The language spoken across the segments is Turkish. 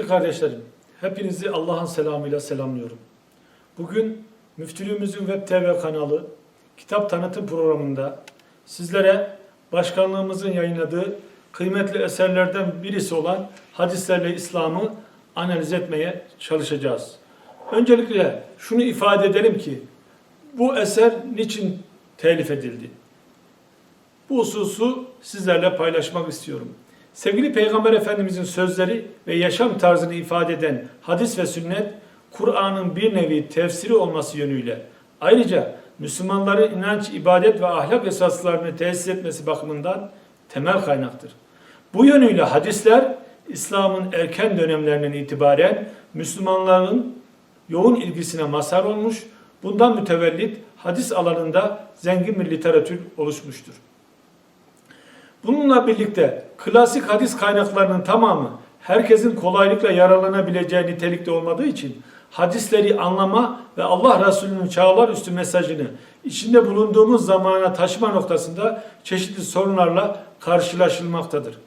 kardeşlerim, hepinizi Allah'ın selamıyla selamlıyorum. Bugün Müftülüğümüzün Web TV kanalı Kitap Tanıtım programında sizlere başkanlığımızın yayınladığı kıymetli eserlerden birisi olan Hadislerle İslam'ı analiz etmeye çalışacağız. Öncelikle şunu ifade edelim ki bu eser niçin telif edildi? Bu hususu sizlerle paylaşmak istiyorum. Sevgili Peygamber Efendimizin sözleri ve yaşam tarzını ifade eden hadis ve sünnet, Kur'an'ın bir nevi tefsiri olması yönüyle, ayrıca Müslümanların inanç, ibadet ve ahlak esaslarını tesis etmesi bakımından temel kaynaktır. Bu yönüyle hadisler, İslam'ın erken dönemlerinden itibaren Müslümanların yoğun ilgisine mazhar olmuş, bundan mütevellit hadis alanında zengin bir literatür oluşmuştur. Bununla birlikte klasik hadis kaynaklarının tamamı herkesin kolaylıkla yararlanabileceği nitelikte olmadığı için hadisleri anlama ve Allah Resulü'nün çağlar üstü mesajını içinde bulunduğumuz zamana taşıma noktasında çeşitli sorunlarla karşılaşılmaktadır.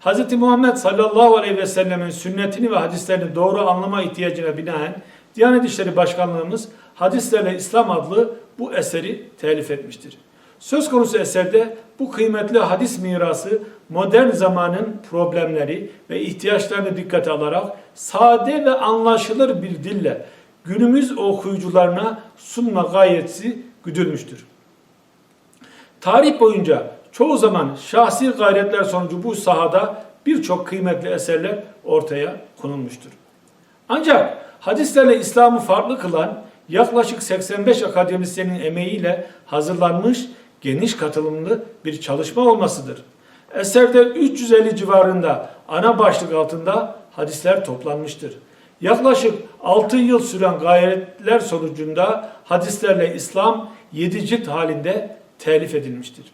Hz. Muhammed sallallahu aleyhi ve sellemin sünnetini ve hadislerini doğru anlama ihtiyacına binaen Diyanet İşleri Başkanlığımız Hadislerle İslam adlı bu eseri telif etmiştir. Söz konusu eserde bu kıymetli hadis mirası modern zamanın problemleri ve ihtiyaçlarını dikkate alarak sade ve anlaşılır bir dille günümüz okuyucularına sunma gayesi güdülmüştür. Tarih boyunca çoğu zaman şahsi gayretler sonucu bu sahada birçok kıymetli eserler ortaya konulmuştur. Ancak hadislerle İslam'ı farklı kılan yaklaşık 85 akademisyenin emeğiyle hazırlanmış geniş katılımlı bir çalışma olmasıdır. Eserde 350 civarında ana başlık altında hadisler toplanmıştır. Yaklaşık 6 yıl süren gayretler sonucunda hadislerle İslam 7 cilt halinde telif edilmiştir.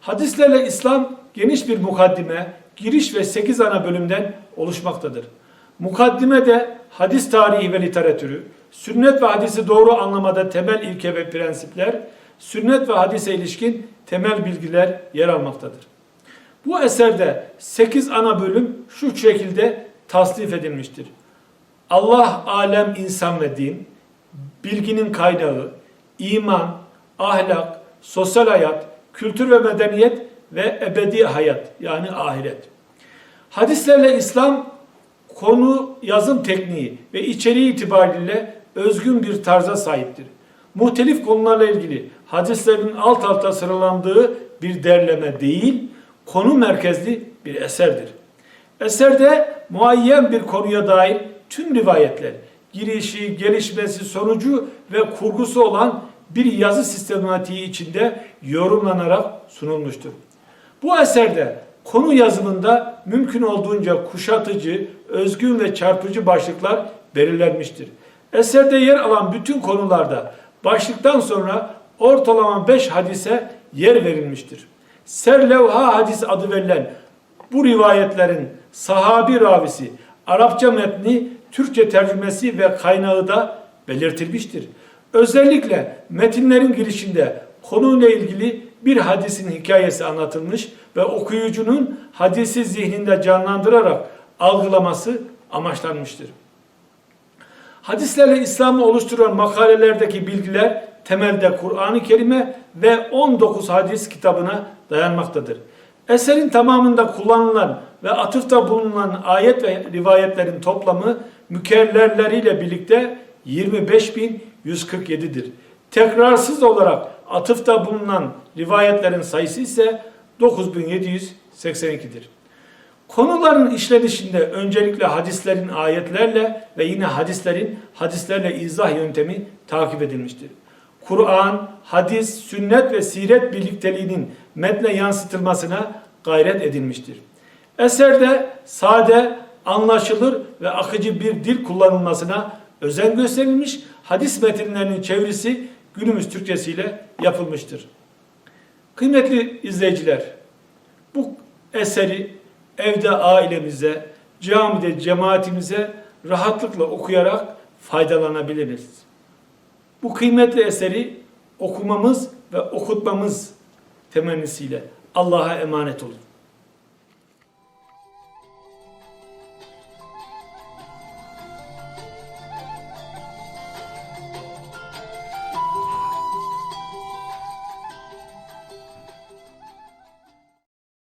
Hadislerle İslam geniş bir mukaddime, giriş ve 8 ana bölümden oluşmaktadır. Mukaddimede hadis tarihi ve literatürü, sünnet ve hadisi doğru anlamada temel ilke ve prensipler, sünnet ve hadise ilişkin temel bilgiler yer almaktadır. Bu eserde 8 ana bölüm şu şekilde tasnif edilmiştir. Allah, alem, insan ve din, bilginin kaynağı, iman, ahlak, sosyal hayat, kültür ve medeniyet ve ebedi hayat yani ahiret. Hadislerle İslam konu yazım tekniği ve içeriği itibariyle özgün bir tarza sahiptir. Muhtelif konularla ilgili hadislerin alt alta sıralandığı bir derleme değil, konu merkezli bir eserdir. Eserde muayyen bir konuya dair tüm rivayetler, girişi, gelişmesi, sonucu ve kurgusu olan bir yazı sistematiği içinde yorumlanarak sunulmuştur. Bu eserde konu yazımında mümkün olduğunca kuşatıcı, özgün ve çarpıcı başlıklar belirlenmiştir. Eserde yer alan bütün konularda başlıktan sonra ortalama 5 hadise yer verilmiştir. Serlevha hadis adı verilen bu rivayetlerin sahabi ravisi, Arapça metni, Türkçe tercümesi ve kaynağı da belirtilmiştir. Özellikle metinlerin girişinde konuyla ilgili bir hadisin hikayesi anlatılmış ve okuyucunun hadisi zihninde canlandırarak algılaması amaçlanmıştır. Hadislerle İslam'ı oluşturan makalelerdeki bilgiler temelde Kur'an-ı Kerim'e ve 19 hadis kitabına dayanmaktadır. Eserin tamamında kullanılan ve atıfta bulunan ayet ve rivayetlerin toplamı mükerrerleriyle birlikte 25.147'dir. Tekrarsız olarak atıfta bulunan rivayetlerin sayısı ise 9782'dir. Konuların işlenişinde öncelikle hadislerin ayetlerle ve yine hadislerin hadislerle izah yöntemi takip edilmiştir. Kur'an, hadis, sünnet ve siret birlikteliğinin metne yansıtılmasına gayret edilmiştir. Eserde sade, anlaşılır ve akıcı bir dil kullanılmasına özen gösterilmiş, hadis metinlerinin çevirisi günümüz Türkçesiyle yapılmıştır. Kıymetli izleyiciler, bu eseri evde ailemize, camide cemaatimize rahatlıkla okuyarak faydalanabiliriz. Bu kıymetli eseri okumamız ve okutmamız temennisiyle Allah'a emanet olun.